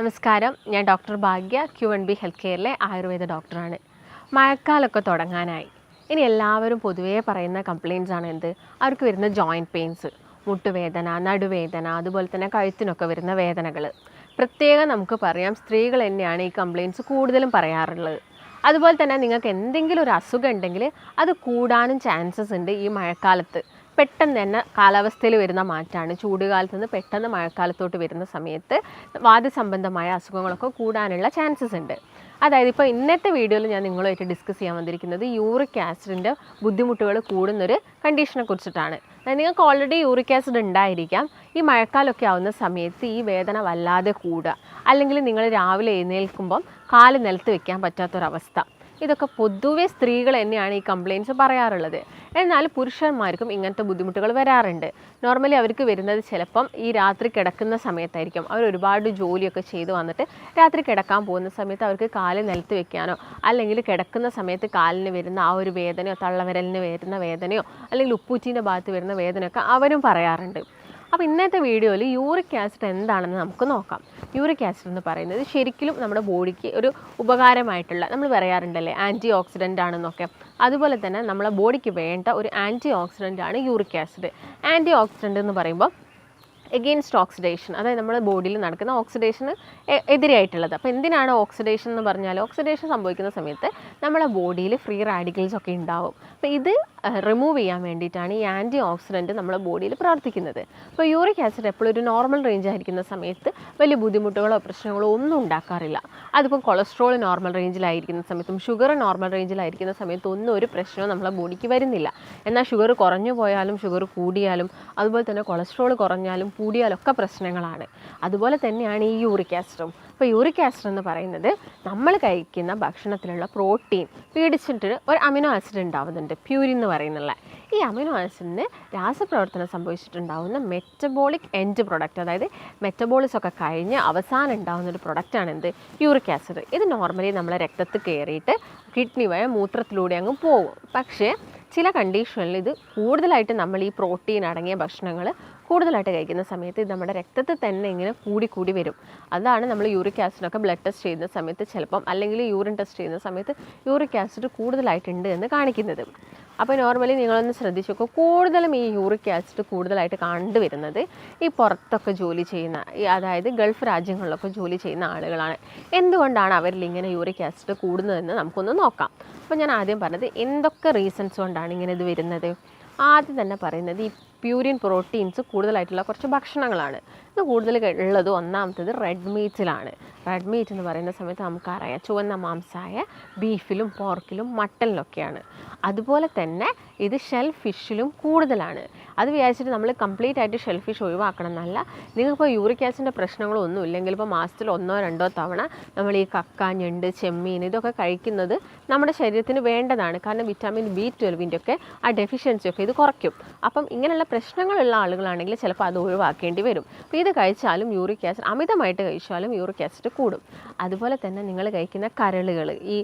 നമസ്കാരം. ഞാൻ doctor Bhagya Q N B health കെയറിലെ Ayurveda ഡോക്ടറാണ്. മഴക്കാലമൊക്കെ തുടങ്ങാനായി. ഇനി എല്ലാവരും പൊതുവേ പറയുന്ന കംപ്ലയിൻസ് ആണ് എന്ത്? അവർക്ക് വരുന്ന ജോയിന്റ് പെയിൻസ് മുട്ടുവേദന നടുവേദന അതുപോലെ തന്നെ കഴുത്തിനൊക്കെ വരുന്ന വേദനകൾ പ്രത്യേകം നമുക്ക് പറയാം സ്ത്രീകൾ തന്നെയാണ് ഈ കംപ്ലയിൻസ് കൂടുതലും പറയാറുള്ളത്. അതുപോലെ തന്നെ നിങ്ങൾക്ക് എന്തെങ്കിലും ഒരു അസുഖം ഉണ്ടെങ്കിൽ അത് കൂടാനും ചാൻസസ് ഉണ്ട് ഈ മഴക്കാലത്ത്. പെട്ടെന്ന് തന്നെ കാലാവസ്ഥയിൽ വരുന്ന മാറ്റമാണ് ചൂട് കാലത്ത് നിന്ന് പെട്ടെന്ന് മഴക്കാലത്തോട്ട് വരുന്ന സമയത്ത് വാദസംബന്ധമായ അസുഖങ്ങളൊക്കെ കൂടാനുള്ള ചാൻസസ് ഉണ്ട്. അതായത് ഇപ്പോൾ ഇന്നത്തെ വീഡിയോയിൽ ഞാൻ നിങ്ങളുമായിട്ട് ഡിസ്കസ് ചെയ്യാൻ വന്നിരിക്കുന്നത് യൂറിക് ആസിഡിന്റെ ബുദ്ധിമുട്ടുകൾ കൂടുന്നൊരു കണ്ടീഷനെ കുറിച്ചിട്ടാണ്. നിങ്ങൾക്ക് ഓൾറെഡി യൂറിക് ആസിഡ് ഉണ്ടായിരിക്കാം. ഈ മഴക്കാലമൊക്കെ ആവുന്ന സമയത്ത് ഈ വേദന വല്ലാതെ കൂടുക. അല്ലെങ്കിൽ നിങ്ങൾ രാവിലെ എഴുന്നേൽക്കുമ്പം കാൽ നിലത്ത് വെക്കാൻ പറ്റാത്തൊരവസ്ഥ. ഇതൊക്കെ പൊതുവെ സ്ത്രീകൾ തന്നെയാണ് ഈ കംപ്ലയിൻസ് പറയാറുള്ളത്. എന്നാൽ പുരുഷന്മാർക്കും ഇങ്ങനത്തെ ബുദ്ധിമുട്ടുകൾ വരാറുണ്ട്. നോർമലി അവർക്ക് വരുന്നത് ചിലപ്പം ഈ രാത്രി കിടക്കുന്ന സമയത്തായിരിക്കും. അവർ ഒരുപാട് ജോലിയൊക്കെ ചെയ്ത് വന്നിട്ട് രാത്രി കിടക്കാൻ പോകുന്ന സമയത്ത് അവർക്ക് കാൽ നിലത്ത് വെക്കാനോ അല്ലെങ്കിൽ കിടക്കുന്ന സമയത്ത് കാലിന് വരുന്ന ആ ഒരു വേദനയോ തള്ളവിരലിന് വരുന്ന വേദനയോ അല്ലെങ്കിൽ ഉപ്പൂച്ചീന്റെ ഭാഗത്ത് വരുന്ന വേദനയൊക്കെ അവരും പറയാറുണ്ട്. അപ്പോൾ ഇന്നത്തെ വീഡിയോയിൽ യൂറിക് ആസിഡ് എന്താണെന്ന് നമുക്ക് നോക്കാം. യൂറിക് ആസിഡ് എന്ന് പറയുന്നത് ശരിക്കും നമ്മുടെ ബോഡിക്ക് ഒരു ഉപകാരമായിട്ടുള്ള നമ്മൾ പറയാറുണ്ടല്ലേ ആന്റി ഓക്സിഡന്റ് ആണെന്നൊക്കെ. അതുപോലെ തന്നെ നമ്മളെ ബോഡിക്ക് വേണ്ട ഒരു ആന്റി ഓക്സിഡന്റ് ആണ് യൂറിക് ആസിഡ്. ആന്റി ഓക്സിഡന്റ് എന്ന് പറയുമ്പോൾ എഗെയിൻസ്റ്റ് ഓക്സിഡേഷൻ അതായത് നമ്മുടെ ബോഡിയിൽ നടക്കുന്ന ഓക്സിഡേഷന് എതിരായിട്ടുള്ളത്. അപ്പോൾ എന്തിനാണ് ഓക്സിഡേഷൻ എന്ന് പറഞ്ഞാൽ ഓക്സിഡേഷൻ സംഭവിക്കുന്ന സമയത്ത് നമ്മുടെ ബോഡിയിൽ ഫ്രീ റാഡിക്കൽസ് ഒക്കെ ഉണ്ടാവും. അപ്പോൾ ഇത് റിമൂവ് ചെയ്യാൻ വേണ്ടിയിട്ടാണ് ഈ ആന്റി ഓക്സിഡന്റ് നമ്മുടെ ബോഡിയിൽ പ്രവർത്തിക്കുന്നത്. അപ്പോൾ യൂറിക് ആസിഡ് എപ്പോഴും ഒരു നോർമൽ റേഞ്ച് ആയിരിക്കുന്ന സമയത്ത് വലിയ ബുദ്ധിമുട്ടുകളോ പ്രശ്നങ്ങളോ ഒന്നും ഉണ്ടാക്കാറില്ല. അതിപ്പോൾ കൊളസ്ട്രോൾ നോർമൽ റേഞ്ചിലായിരിക്കുന്ന സമയത്തും ഷുഗർ നോർമൽ റേഞ്ചിലായിരിക്കുന്ന സമയത്തും ഒന്നും ഒരു പ്രശ്നവും നമ്മളെ ബോഡിക്ക് വരുന്നില്ല. എന്നാൽ ഷുഗർ കുറഞ്ഞു പോയാലും ഷുഗർ കൂടിയാലും അതുപോലെ തന്നെ കൊളസ്ട്രോൾ കുറഞ്ഞാലും കൂടിയാലൊക്കെ പ്രശ്നങ്ങളാണ്. അതുപോലെ തന്നെയാണ് ഈ യൂറിക് ആസിഡും അപ്പോൾ യൂറിക് ആസിഡ് എന്ന് പറയുന്നത് നമ്മൾ കഴിക്കുന്ന ഭക്ഷണത്തിലുള്ള പ്രോട്ടീൻ പീഡിച്ചിട്ട് ഒരു അമിനോ ആസിഡ് ഉണ്ടാവുന്നുണ്ട്. പ്യൂരിൻ എന്ന് പറയുന്നുള്ള. ഈ അമിനോ ആസിഡിന് രാസപ്രവർത്തനം സംഭവിച്ചിട്ടുണ്ടാവുന്ന മെറ്റബോളിക് എൻഡ് പ്രൊഡക്റ്റ് അതായത് മെറ്റബോളിസ് ഒക്കെ കഴിഞ്ഞ് അവസാനം ഉണ്ടാവുന്ന ഒരു പ്രൊഡക്റ്റാണ് എന്ത്? യൂറിക് ആസിഡ് ഇത് നോർമലി നമ്മളെ രക്തത്തിൽ കയറിയിട്ട് കിഡ്നി വഴി മൂത്രത്തിലൂടെ അങ്ങ് പോകും. പക്ഷേ ചില കണ്ടീഷനിൽ ഇത് കൂടുതലായിട്ട് നമ്മൾ ഈ പ്രോട്ടീൻ അടങ്ങിയ ഭക്ഷണങ്ങൾ കൂടുതലായിട്ട് കഴിക്കുന്ന സമയത്ത് ഇത് നമ്മുടെ രക്തത്തിൽ തന്നെ ഇങ്ങനെ കൂടി കൂടി വരും. അതാണ് നമ്മൾ യൂറിക് ആസിഡൊക്കെ ബ്ലഡ് ടെസ്റ്റ് ചെയ്യുന്ന സമയത്ത് ചിലപ്പം അല്ലെങ്കിൽ യൂറിൻ ടെസ്റ്റ് ചെയ്യുന്ന സമയത്ത് യൂറിക് ആസിഡ് കൂടുതലായിട്ടുണ്ട് എന്ന് കാണിക്കുന്നത്. അപ്പോൾ നോർമലി നിങ്ങളൊന്ന് ശ്രദ്ധിച്ച് നോക്കുക കൂടുതലും ഈ യൂറിക് ആസിഡ് കൂടുതലായിട്ട് കണ്ടുവരുന്നത് ഈ പുറത്തൊക്കെ ജോലി ചെയ്യുന്ന അതായത് ഗൾഫ് രാജ്യങ്ങളിലൊക്കെ ജോലി ചെയ്യുന്ന ആളുകളാണ്. എന്തുകൊണ്ടാണ് അവരിൽ ഇങ്ങനെ യൂറിക് ആസിഡ് കൂടുന്നതെന്ന് നമുക്കൊന്ന് നോക്കാം. അപ്പോൾ ഞാൻ ആദ്യം പറഞ്ഞത് എന്തൊക്കെ റീസൺസ് കൊണ്ടാണ് ഇങ്ങനെ ഇത് വരുന്നത്? ആദ്യം തന്നെ പറയുന്നത് ഈ പ്യൂരിൻ പ്രോട്ടീൻസ് കൂടുതലായിട്ടുള്ള കുറച്ച് ഭക്ഷണങ്ങളാണ്. ഇത് കൂടുതൽ ഉള്ളത് ഒന്നാമത്തത് റെഡ് മീറ്റിലാണ്. റെഡ് മീറ്റ് എന്ന് പറയുന്ന സമയത്ത് നമുക്കറിയാം. ചുവന്ന മാംസമായ ബീഫിലും പോർക്കിലും മട്ടനിലൊക്കെയാണ് അതുപോലെ തന്നെ ഇത് ഷെൽ ഫിഷിലും കൂടുതലാണ്. അത് വിചാരിച്ചിട്ട് നമ്മൾ കംപ്ലീറ്റ് ആയിട്ട് ഷെൽ ഫിഷ് ഒഴിവാക്കണം എന്നല്ല. നിങ്ങൾക്കിപ്പോൾ യൂറിക് ആസിഡിന്റെ പ്രശ്നങ്ങളൊന്നും ഇല്ലെങ്കിൽ ഇപ്പോൾ മാസത്തിൽ ഒന്നോ രണ്ടോ തവണ നമ്മൾ ഈ കക്ക ഞണ്ട് ചെമ്മീൻ ഇതൊക്കെ കഴിക്കുന്നത് നമ്മുടെ ശരീരത്തിന് വേണ്ടതാണ്. കാരണം വിറ്റാമിൻ ബി ട്വൽവിന്റെ ഒക്കെ ആ ഡെഫിഷ്യൻസി ഒക്കെ ഇത് കുറയ്ക്കും. അപ്പം ഇങ്ങനെയുള്ള പ്രശ്നങ്ങളുള്ള ആളുകളാണെങ്കിൽ ചിലപ്പോൾ അത് ഒഴിവാക്കേണ്ടി വരും. അപ്പോൾ ഇത് കഴിച്ചാലും യൂറിക് ആസിഡ് അമിതമായിട്ട് കഴിച്ചാലും യൂറിക് ആസിഡ് കൂടും. അതുപോലെ തന്നെ നിങ്ങൾ കഴിക്കുന്ന കരളുകൾ ഈ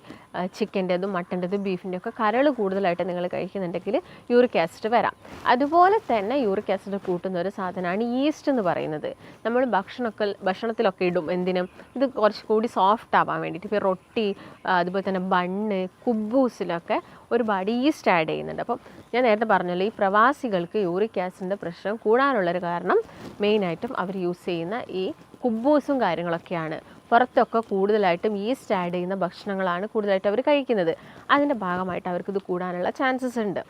ചിക്കന്റെതും മട്ടന്റെതും ബീഫിന്റെ ഒക്കെ കരൾ കൂടുതലായിട്ട് നിങ്ങൾ കഴിക്കുന്നുണ്ടെങ്കിൽ യൂറിക് ആസിഡ് വരാം. അതുപോലെ തന്നെ യൂറിക് ആസിഡ് കൂട്ടുന്ന ഒരു സാധനമാണ് ഈസ്റ്റ് എന്ന് പറയുന്നത്. നമ്മൾ ഭക്ഷണമൊക്കെ ഭക്ഷണത്തിലൊക്കെ ഇടും എന്തിനും. ഇത് കുറച്ച് കൂടി സോഫ്റ്റ് ആവാൻ വേണ്ടിയിട്ട് ഇപ്പോൾ റൊട്ടി അതുപോലെ തന്നെ ബണ്ണ് കുബൂസിലൊക്കെ ഒരുപാട് ഈസ്റ്റ് ആഡ് ചെയ്യുന്നുണ്ട്. അപ്പം ഞാൻ നേരത്തെ പറഞ്ഞല്ലോ ഈ പ്രവാസികൾക്ക് യൂറിക് ആസിഡിന്റെ പ്രശ്നം കൂടാനുള്ളൊരു കാരണം മെയിനായിട്ടും അവർ യൂസ് ചെയ്യുന്ന ഈ കുബൂസും കാര്യങ്ങളൊക്കെയാണ്. പുറത്തൊക്കെ കൂടുതലായിട്ടും ഈസ്റ്റ് ആഡ് ചെയ്യുന്ന ഭക്ഷണങ്ങളാണ് കൂടുതലായിട്ട് അവർ കഴിക്കുന്നത്. അതിന്റെ ഭാഗമായിട്ട് അവർക്ക് ഇത് കൂടാനുള്ള ചാൻസസ് ഉണ്ട്.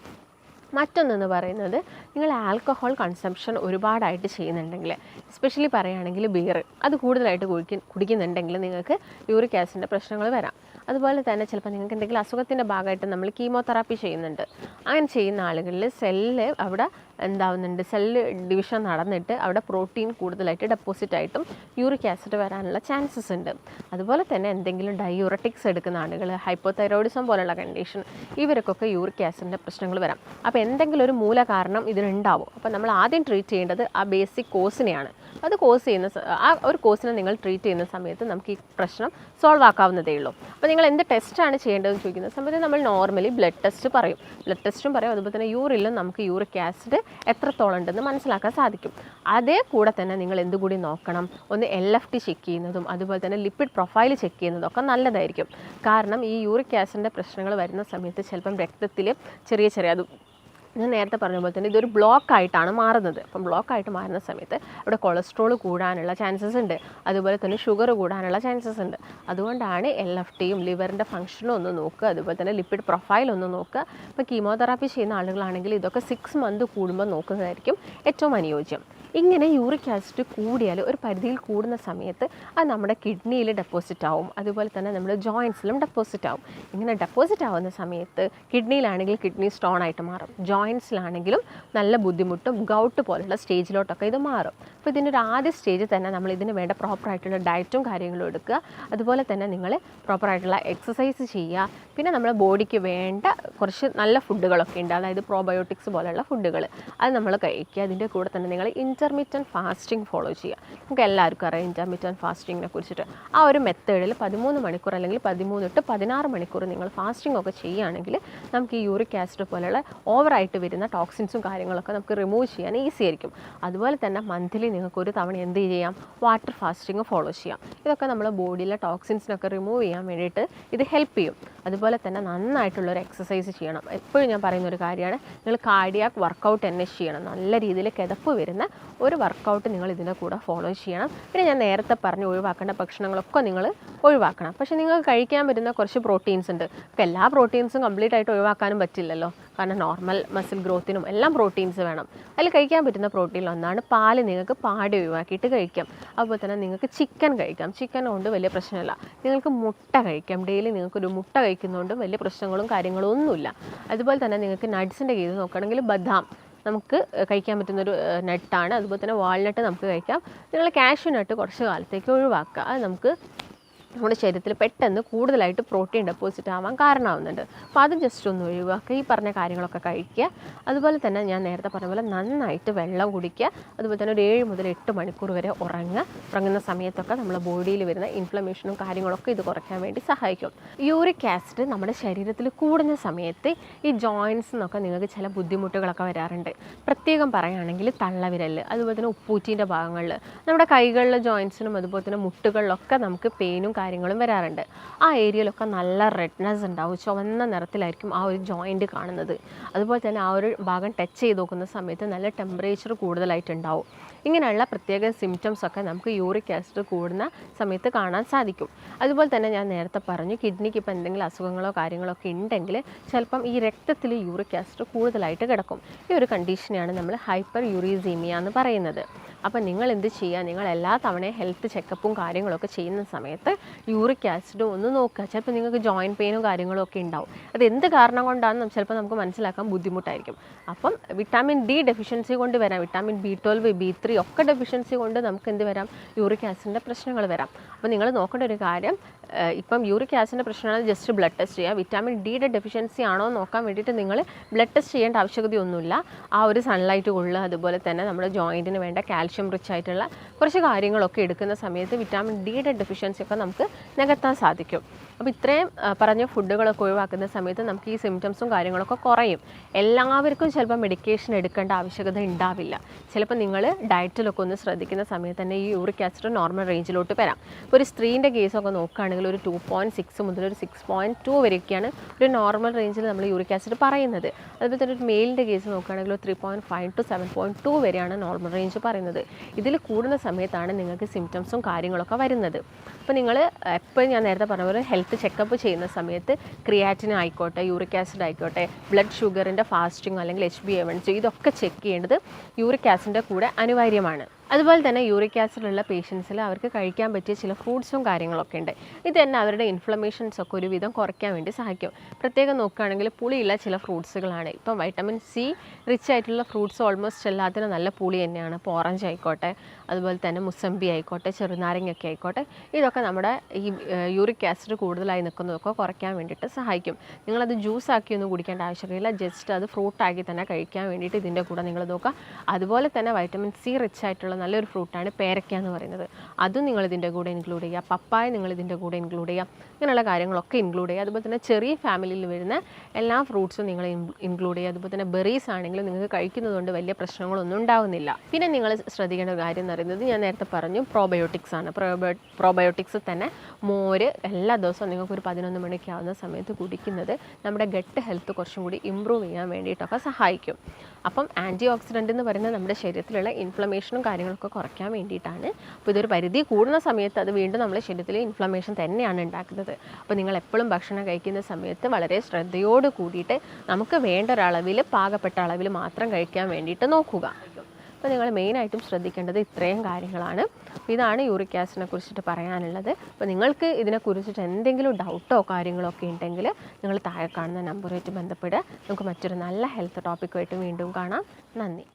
മറ്റൊന്നെന്ന് പറയുന്നത് നിങ്ങൾ ആൽക്കഹോൾ കൺസംഷൻ ഒരുപാടായിട്ട് ചെയ്യുന്നുണ്ടെങ്കിൽ എസ്പെഷ്യലി പറയുകയാണെങ്കിൽ ബിയർ അത് കൂടുതലായിട്ട് കുടിക്ക കുടിക്കുന്നുണ്ടെങ്കിൽ നിങ്ങൾക്ക് യൂറിക് ആസിഡിന്റെ പ്രശ്നങ്ങൾ വരാം. അതുപോലെ തന്നെ ചിലപ്പോൾ നിങ്ങൾക്ക് എന്തെങ്കിലും അസുഖത്തിന്റെ ഭാഗമായിട്ട് നമ്മൾ കീമോതെറാപ്പി ചെയ്യുന്നുണ്ട്. അങ്ങനെ ചെയ്യുന്ന ആളുകളിൽ സെല്ല് അവിടെ എന്താവുന്നുണ്ട്? സെല്ല് ഡിവിഷൻ നടന്നിട്ട് അവിടെ പ്രോട്ടീൻ കൂടുതലായിട്ട് ഡെപ്പോസിറ്റ് ആയിട്ടും യൂറിക് ആസിഡ് വരാനുള്ള ചാൻസസ് ഉണ്ട്. അതുപോലെ തന്നെ എന്തെങ്കിലും ഡയൂറട്ടിക്സ് എടുക്കുന്ന ആളുകൾ ഹൈപ്പോതൈറോയിഡിസം പോലുള്ള കണ്ടീഷൻ ഇവർക്കൊക്കെ യൂറിക് ആസിഡിന്റെ പ്രശ്നങ്ങൾ വരാം. അപ്പോൾ എന്തെങ്കിലും ഒരു മൂല കാരണം ഇതിനുണ്ടാവും. അപ്പോൾ നമ്മൾ ആദ്യം ട്രീറ്റ് ചെയ്യേണ്ടത് ആ ബേസിക് കോസിനെയാണ് അത് കോഴ്സ് ചെയ്യുന്ന ആ ഒരു കോസിനെ നിങ്ങൾ ട്രീറ്റ് ചെയ്യുന്ന സമയത്ത് നമുക്ക് ഈ പ്രശ്നം സോൾവ് ആക്കാവുന്നതേ ഉള്ളൂ. അപ്പോൾ നിങ്ങൾ എന്ത് ടെസ്റ്റാണ് ചെയ്യേണ്ടതെന്ന് ചോദിക്കുന്ന സമയത്ത് നമ്മൾ നോർമലി ബ്ലഡ് ടെസ്റ്റ് പറയും. ബ്ലഡ് ടെസ്റ്റും പറയും. അതുപോലെ തന്നെ യൂറിലും നമുക്ക് യൂറിക് ആസിഡ് എത്രത്തോളം ഉണ്ടെന്ന് മനസ്സിലാക്കാൻ സാധിക്കും. അതേ കൂടെ തന്നെ നിങ്ങൾ എന്തുകൂടി നോക്കണം. ഒന്ന് എൽ എഫ് ടി ചെക്ക് ചെയ്യുന്നതും അതുപോലെ തന്നെ ലിപ്പിഡ് പ്രൊഫൈൽ ചെക്ക് ചെയ്യുന്നതും ഒക്കെ നല്ലതായിരിക്കും. കാരണം ഈ യൂറിക് ആസിഡിന്റെ പ്രശ്നങ്ങൾ വരുന്ന സമയത്ത് ചിലപ്പം രക്തത്തിൽ ചെറിയ ചെറിയ അത് ഞാൻ നേരത്തെ പറഞ്ഞ പോലെ തന്നെ ഇതൊരു ബ്ലോക്ക് ആയിട്ടാണ് മാറുന്നത്. അപ്പം ബ്ലോക്ക് ആയിട്ട് മാറുന്ന സമയത്ത് അവിടെ കൊളസ്ട്രോൾ കൂടാനുള്ള ചാൻസസ് ഉണ്ട്. അതുപോലെ തന്നെ ഷുഗർ കൂടാനുള്ള ചാൻസസ് ഉണ്ട്. അതുകൊണ്ടാണ് എൽ എഫ് ടിയും ലിവറിന്റെ ഫംഗ്ഷനും ഒന്ന് നോക്കുക. അതുപോലെ തന്നെ ലിപ്പിഡ് പ്രൊഫൈൽ ഒന്ന് നോക്കുക. ഇപ്പോൾ കീമോതെറാപ്പി ചെയ്യുന്ന ആളുകളാണെങ്കിൽ ഇതൊക്കെ സിക്സ് മന്ത് കൂടുമ്പോൾ നോക്കുന്നതായിരിക്കും ഏറ്റവും അനുയോജ്യം. ഇങ്ങനെ യൂറിക് ആസിഡ് കൂടിയാൽ ഒരു പരിധിയിൽ കൂടുന്ന സമയത്ത് അത് നമ്മുടെ കിഡ്നിയിൽ ഡെപ്പോസിറ്റ് ആവും. അതുപോലെ തന്നെ നമ്മുടെ ജോയിൻസിലും ഡെപ്പോസിറ്റ് ആവും. ഇങ്ങനെ ഡെപ്പോസിറ്റ് ആവുന്ന സമയത്ത് കിഡ്നിയിലാണെങ്കിൽ കിഡ്നി സ്റ്റോൺ ആയിട്ട് മാറും. ജോയിൻസിലാണെങ്കിലും നല്ല ബുദ്ധിമുട്ടും ഗൗട്ട് പോലുള്ള സ്റ്റേജിലോട്ടൊക്കെ ഇത് മാറും. അപ്പോൾ ഇതിന്റെ ഒരു ആദ്യ സ്റ്റേജിൽ തന്നെ നമ്മൾ ഇതിന് വേണ്ട പ്രോപ്പറായിട്ടുള്ള ഡയറ്റും കാര്യങ്ങളും എടുക്കുക. അതുപോലെ തന്നെ നിങ്ങൾ പ്രോപ്പറായിട്ടുള്ള എക്സസൈസ് ചെയ്യുക. പിന്നെ നമ്മുടെ ബോഡിക്ക് വേണ്ട കുറച്ച് നല്ല ഫുഡുകളൊക്കെ ഉണ്ട്. അതായത് പ്രോബയോട്ടിക്സ് പോലെയുള്ള ഫുഡുകൾ അത് നമ്മൾ കഴിക്കുക. അതിന്റെ കൂടെ തന്നെ നിങ്ങൾ ഇന്റർമീഡിയറ്റ് ഫാസ്റ്റിംഗ് ഫോളോ ചെയ്യുക. നമുക്ക് എല്ലാവർക്കും അറിയാം ഇന്റർമീഡിയറ്റ് ഫാസ്റ്റിങ്ങിനെ കുറിച്ചിട്ട്. ആ ഒരു മെത്തേഡിൽ പതിമൂന്ന് മണിക്കൂർ അല്ലെങ്കിൽ പതിമൂന്ന് തൊട്ട് പതിനാറ് മണിക്കൂർ നിങ്ങൾ ഫാസ്റ്റിംഗ് ഒക്കെ ചെയ്യുകയാണെങ്കിൽ നമുക്ക് ഈ യൂറിക് ആസിഡ് പോലെയുള്ള ഓവറായിട്ട് വരുന്ന ടോക്സിൻസും കാര്യങ്ങളൊക്കെ നമുക്ക് റിമൂവ് ചെയ്യാൻ ഈസി ആയിരിക്കും. അതുപോലെ തന്നെ മന്ത്ലി നിങ്ങൾക്ക് ഒരു തവണ എന്ത് ചെയ്യാം? വാട്ടർ ഫാസ്റ്റിംഗ് ഫോളോ ചെയ്യാം. ഇതൊക്കെ നമ്മുടെ ബോഡിയിലെ ടോക്സിൻസിനൊക്കെ റിമൂവ് ചെയ്യാൻ വേണ്ടിയിട്ട് ഇത് ഹെൽപ്പ് ചെയ്യും. അതുപോലെ തന്നെ നന്നായിട്ടുള്ളൊരു എക്സസൈസ് ചെയ്യണം. എപ്പോഴും ഞാൻ പറയുന്ന ഒരു കാര്യമാണ് നിങ്ങൾ കാർഡിയാക്ക് വർക്കൗട്ട് തന്നെ ചെയ്യണം. നല്ല രീതിയിൽ കിതപ്പ് വരുന്ന ഒരു വർക്കൗട്ട് നിങ്ങൾ ഇതിന്റെ കൂടെ ഫോളോ ചെയ്യണം. പിന്നെ ഞാൻ നേരത്തെ പറഞ്ഞ് ഒഴിവാക്കേണ്ട ഭക്ഷണങ്ങളൊക്കെ നിങ്ങൾ ഒഴിവാക്കണം. പക്ഷേ നിങ്ങൾക്ക് കഴിക്കാൻ പറ്റുന്ന കുറച്ച് പ്രോട്ടീൻസ് ഉണ്ട്. അപ്പോൾ എല്ലാ പ്രോട്ടീൻസും കംപ്ലീറ്റ് ആയിട്ട് ഒഴിവാക്കാനും പറ്റില്ലല്ലോ. കാരണം നോർമൽ മസിൽ ഗ്രോത്തിനും എല്ലാം പ്രോട്ടീൻസ് വേണം. അതിൽ കഴിക്കാൻ പറ്റുന്ന പ്രോട്ടീൻ ഒന്നാണ് പാൽ നിങ്ങൾക്ക് പാടി ഒഴിവാക്കിയിട്ട് കഴിക്കാം. അതുപോലെ തന്നെ നിങ്ങൾക്ക് ചിക്കൻ കഴിക്കാം. ചിക്കൻ കൊണ്ട് വലിയ പ്രശ്നമില്ല. നിങ്ങൾക്ക് മുട്ട കഴിക്കാം. ഡെയിലി നിങ്ങൾക്കൊരു മുട്ട കഴിക്കുന്നതുകൊണ്ട് വലിയ പ്രശ്നങ്ങളും കാര്യങ്ങളും ഒന്നുമില്ല. അതുപോലെ തന്നെ നിങ്ങൾക്ക് നട്ട്സിന്റെ കേസ് നോക്കുകയാണെങ്കിൽ ബദാം. നമുക്ക് കഴിക്കാൻ പറ്റുന്നൊരു നട്ടാണ്. അതുപോലെ തന്നെ വാൾനട്ട് നമുക്ക് കഴിക്കാം. നിങ്ങൾ കാഷ്യൂ നട്ട് കുറച്ച് കാലത്തേക്ക് ഒഴിവാക്കുക. അത് നമുക്ക് നമ്മുടെ ശരീരത്തിൽ പെട്ടെന്ന് കൂടുതലായിട്ട് പ്രോട്ടീൻ ഡെപ്പോസിറ്റ് ആവാൻ കാരണമാവുന്നുണ്ട്. അപ്പോൾ അത് ജസ്റ്റ് ഒന്ന് ഒഴിവാക്കുക ഈ പറഞ്ഞ കാര്യങ്ങളൊക്കെ കഴിക്കുക. അതുപോലെ തന്നെ ഞാൻ നേരത്തെ പറഞ്ഞ പോലെ നന്നായിട്ട് വെള്ളം കുടിക്കുക. അതുപോലെ തന്നെ ഒരു ഏഴ് മുതൽ എട്ട് മണിക്കൂർ വരെ ഉറങ്ങുക. ഉറങ്ങുന്ന സമയത്തൊക്കെ നമ്മുടെ ബോഡിയിൽ വരുന്ന ഇൻഫ്ലമേഷനും കാര്യങ്ങളൊക്കെ ഇത് കുറയ്ക്കാൻ വേണ്ടി സഹായിക്കും. യൂറിക് ആസിഡ് നമ്മുടെ ശരീരത്തിൽ കൂടുന്ന സമയത്ത് ഈ ജോയിൻസ് എന്നൊക്കെ നിങ്ങൾക്ക് ചില ബുദ്ധിമുട്ടുകളൊക്കെ വരാറുണ്ട്. പ്രത്യേകം പറയുകയാണെങ്കിൽ തള്ളവിരൽ അതുപോലെ തന്നെ ഉപ്പൂറ്റീന്റെ ഭാഗങ്ങളിൽ. നമ്മുടെ കൈകളിലെ ജോയിൻസിനും അതുപോലെ തന്നെ മുട്ടുകളിലൊക്കെ നമുക്ക് പെയിനും കാര്യങ്ങളും വരാറുണ്ട്. ആ ഏരിയയിലൊക്കെ നല്ല റെഡ്നെസ് ഉണ്ടാവും. ചുവന്ന നിറത്തിലായിരിക്കും ആ ഒരു ജോയിന്റ് കാണുന്നത്. അതുപോലെ തന്നെ ആ ഒരു ഭാഗം ടച്ച് ചെയ്ത് നോക്കുന്ന സമയത്ത് നല്ല ടെമ്പറേച്ചർ കൂടുതലായിട്ടുണ്ടാവും. ഇങ്ങനെയുള്ള പ്രത്യേക സിംറ്റംസ് ഒക്കെ നമുക്ക് യൂറിക് ആസിഡ് കൂടുന്ന സമയത്ത് കാണാൻ സാധിക്കും. അതുപോലെ തന്നെ ഞാൻ നേരത്തെ പറഞ്ഞു കിഡ്നിക്ക് ഇപ്പോൾ എന്തെങ്കിലും അസുഖങ്ങളോ കാര്യങ്ങളോ ഒക്കെ ഉണ്ടെങ്കിൽ ചിലപ്പം ഈ രക്തത്തിൽ യൂറിക് ആസിഡ് കൂടുതലായിട്ട് കിടക്കും. ഈ ഒരു കണ്ടീഷനെയാണ് നമ്മൾ ഹൈപ്പർ യൂറീസീമിയ എന്ന് പറയുന്നത്. അപ്പോൾ നിങ്ങൾ എന്ത് ചെയ്യുക നിങ്ങൾ എല്ലാ തവണയും ഹെൽത്ത് ചെക്കപ്പും കാര്യങ്ങളൊക്കെ ചെയ്യുന്ന സമയത്ത് യൂറിക് ആസിഡും ഒന്ന് നോക്കുക. ചിലപ്പോൾ നിങ്ങൾക്ക് ജോയിന്റ് പെയിനും കാര്യങ്ങളും ഒക്കെ ഉണ്ടാവും. അത് എന്ത് കാരണം കൊണ്ടാണെന്ന് ചിലപ്പോൾ നമുക്ക് മനസ്സിലാക്കാൻ ബുദ്ധിമുട്ടായിരിക്കും. അപ്പം വിറ്റാമിൻ ഡി ഡെഫിഷ്യൻസി കൊണ്ട് വരാം. Vitamin B twelve B three ഒക്കെ ഡെഫിഷ്യൻസി കൊണ്ട് നമുക്ക് എന്ത് വരാം? യൂറിക് ആസിഡിന്റെ പ്രശ്നങ്ങൾ വരാം. അപ്പോൾ നിങ്ങൾ നോക്കേണ്ട ഒരു കാര്യം ഇപ്പം യൂറിക് ആസിഡിന്റെ പ്രശ്നമാണ് ജസ്റ്റ് ബ്ലഡ് ടെസ്റ്റ് ചെയ്യുക. വിറ്റാമിൻ ഡിയുടെ ഡെഫിഷ്യൻസി ആണോ എന്ന് നോക്കാൻ വേണ്ടിയിട്ട് നിങ്ങൾ ബ്ലഡ് ടെസ്റ്റ് ചെയ്യേണ്ട ആവശ്യകതയൊന്നുമില്ല. ആ ഒരു സൺലൈറ്റ് കൊള്ളുക. അതുപോലെ തന്നെ നമ്മുടെ ജോയിന്റിന് വേണ്ട കാൽഷ്യം റിച്ച് ആയിട്ടുള്ള കുറച്ച് കാര്യങ്ങളൊക്കെ എടുക്കുന്ന സമയത്ത് വിറ്റാമിൻ ഡിയുടെ ഡെഫിഷ്യൻസി ഒക്കെ നമുക്ക് നികത്താൻ സാധിക്കും. അപ്പോൾ ഇത്രയും പറഞ്ഞ ഫുഡുകളൊക്കെ ഒഴിവാക്കുന്ന സമയത്ത് നമുക്ക് ഈ സിംറ്റംസും കാര്യങ്ങളൊക്കെ കുറയും. എല്ലാവർക്കും ചിലപ്പോൾ മെഡിക്കേഷൻ എടുക്കേണ്ട ആവശ്യകത ഉണ്ടാവില്ല. ചിലപ്പോൾ നിങ്ങൾ ഡയറ്റിലൊക്കെ ഒന്ന് ശ്രദ്ധിക്കുന്ന സമയത്ത് തന്നെ ഈ യൂറിക് ആസിഡ് നോർമൽ റേഞ്ചിലോട്ട് വരാം. ഇപ്പോൾ ഒരു സ്ത്രീന്റെ കേസൊക്കെ നോക്കുകയാണെങ്കിൽ ഒരു ടു പോയിന്റ് സിക്സ് മുതൽ ഒരു സിക്സ് പോയിന്റ് ടു വരെയൊക്കെയാണ് ഒരു നോർമൽ റേഞ്ചിൽ നമ്മൾ യൂറിക് ആസിഡ് പറയുന്നത്. അതുപോലെ തന്നെ ഒരു മെയിലിന്റെ കേസ് നോക്കുകയാണെങ്കിൽ ഒരു three point five to seven point two വരെയാണ് നോർമൽ റേഞ്ച് പറയുന്നത്. ഇതിൽ കൂടുന്ന സമയത്താണ് നിങ്ങൾക്ക് സിംറ്റംസും കാര്യങ്ങളൊക്കെ വരുന്നത്. അപ്പോൾ നിങ്ങൾ എപ്പോഴും ഞാൻ നേരത്തെ പറഞ്ഞ പോലെ ഹെൽത്ത് ചെക്കപ്പ് ചെയ്യുന്ന സമയത്ത് ക്രിയാറ്റിൻ ആയിക്കോട്ടെ യൂറിക് ആസിഡ് ആയിക്കോട്ടെ ബ്ലഡ് ഷുഗറിന്റെ ഫാസ്റ്റിംഗ് അല്ലെങ്കിൽ എച്ച് ബി ഇതൊക്കെ ചെക്ക് ചെയ്യേണ്ടത് യൂറിക് ആസിഡിന്റെ കൂടെ അനിവാര്യമാണ്. അതുപോലെ തന്നെ യൂറിക് ആസിഡുള്ള പേഷ്യൻസിൽ അവർക്ക് കഴിക്കാൻ പറ്റിയ ചില ഫ്രൂട്ട്സും കാര്യങ്ങളൊക്കെ ഉണ്ട്. ഇത് തന്നെ അവരുടെ ഇൻഫ്ലമേഷൻസ് ഒക്കെ ഒരുവിധം കുറയ്ക്കാൻ വേണ്ടി സഹായിക്കും. പ്രത്യേകം നോക്കുകയാണെങ്കിൽ പുളിയുള്ള ചില ഫ്രൂട്ട്സുകളാണ് ഇപ്പം വൈറ്റമിൻ സി റിച്ച് ആയിട്ടുള്ള ഫ്രൂട്ട്സ് ഓൾമോസ്റ്റ് എല്ലാത്തിനും നല്ല പുളി തന്നെയാണ്. ഇപ്പോൾ ഓറഞ്ച് ആയിക്കോട്ടെ അതുപോലെ തന്നെ മുസമ്പി ആയിക്കോട്ടെ ചെറുനാരങ്ങയൊക്കെ ആയിക്കോട്ടെ ഇതൊക്കെ നമ്മുടെ ഈ യൂറിക് ആസിഡ് കൂടുതലായി നിൽക്കുന്നതൊക്കെ കുറയ്ക്കാൻ വേണ്ടിയിട്ട് സഹായിക്കും. നിങ്ങളത് ജ്യൂസ് ആക്കിയൊന്നും കുടിക്കേണ്ട ആവശ്യമില്ല. ജസ്റ്റ് അത് ഫ്രൂട്ടാക്കി തന്നെ കഴിക്കാൻ വേണ്ടിയിട്ട് ഇതിന്റെ കൂടെ നിങ്ങൾ നോക്കുക. അതുപോലെ തന്നെ വൈറ്റമിൻ സി റിച്ച് ആയിട്ടുള്ള നല്ലൊരു ഫ്രൂട്ടാണ് പേരയ്ക്ക എന്ന് പറയുന്നത്. അതും നിങ്ങൾ ഇതിന്റെ കൂടെ ഇൻക്ലൂഡ് ചെയ്യുക. പപ്പായ നിങ്ങൾ ഇതിന്റെ കൂടെ ഇൻക്ലൂഡ് ചെയ്യുക. ഇങ്ങനെയുള്ള കാര്യങ്ങളൊക്കെ ഇൻക്ലൂഡ് ചെയ്യുക. അതുപോലെ തന്നെ ചെറിയ ഫാമിലിയിൽ വരുന്ന എല്ലാ ഫ്രൂട്ട്സും നിങ്ങൾ ഇൻക്ലൂഡ് ചെയ്യുക. അതുപോലെ തന്നെ ബെറീസ് ആണെങ്കിലും നിങ്ങൾക്ക് കഴിക്കുന്നതുകൊണ്ട് വലിയ പ്രശ്നങ്ങളൊന്നും ഉണ്ടാകുന്നില്ല പിന്നെ നിങ്ങൾ ശ്രദ്ധിക്കേണ്ട ഒരു കാര്യം എന്ന് പറയുന്നത് ഞാൻ നേരത്തെ പറഞ്ഞു പ്രോബയോട്ടിക്സ് ആണ്. പ്രോബയോ പ്രോബയോട്ടിക്സ് തന്നെ മോര് എല്ലാ ദിവസവും നിങ്ങൾക്ക് ഒരു പതിനൊന്ന് മണിക്ക് ആവുന്ന സമയത്ത് കുടിക്കുന്നത് നമ്മുടെ ഗട്ട് ഹെൽത്ത് കുറച്ചും കൂടി ഇമ്പ്രൂവ് ചെയ്യാൻ വേണ്ടിയിട്ടൊക്കെ സഹായിക്കും. അപ്പം ആന്റി ഓക്സിഡന്റ് എന്ന് പറയുന്നത് നമ്മുടെ ശരീരത്തിലുള്ള ഇൻഫ്ലമേഷനും കാര്യങ്ങളൊക്കെ കുറയ്ക്കാൻ വേണ്ടിയിട്ടാണ്. അപ്പോൾ ഇതൊരു പരിധി കൂടുന്ന സമയത്ത് അത് വീണ്ടും നമ്മുടെ ശരീരത്തിൽ ഇൻഫ്ലമേഷൻ തന്നെയാണ് ഉണ്ടാക്കുന്നത്. അപ്പോൾ നിങ്ങൾ എപ്പോഴും ഭക്ഷണം കഴിക്കുന്ന സമയത്ത് വളരെ ശ്രദ്ധയോട് കൂടിയിട്ട് നമുക്ക് വേണ്ട ഒരളവിൽ പാകപ്പെട്ട അളവിൽ മാത്രം കഴിക്കാൻ വേണ്ടിയിട്ട് നോക്കുക. അപ്പോൾ നിങ്ങൾ മെയിനായിട്ടും ശ്രദ്ധിക്കേണ്ടത് ഇത്രയും കാര്യങ്ങളാണ്. ഇതാണ് യൂറിക് ആസിഡിനെ കുറിച്ചിട്ട് പറയാനുള്ളത്. അപ്പോൾ നിങ്ങൾക്ക് ഇതിനെക്കുറിച്ചിട്ട് എന്തെങ്കിലും ഡൗട്ടോ കാര്യങ്ങളോ ഒക്കെ ഉണ്ടെങ്കിൽ നിങ്ങൾ താഴെ കാണുന്ന നമ്പറുമായിട്ട് ബന്ധപ്പെടുക. നമുക്ക് മറ്റൊരു നല്ല ഹെൽത്ത് ടോപ്പിക്കുമായിട്ട് വീണ്ടും കാണാം. നന്ദി.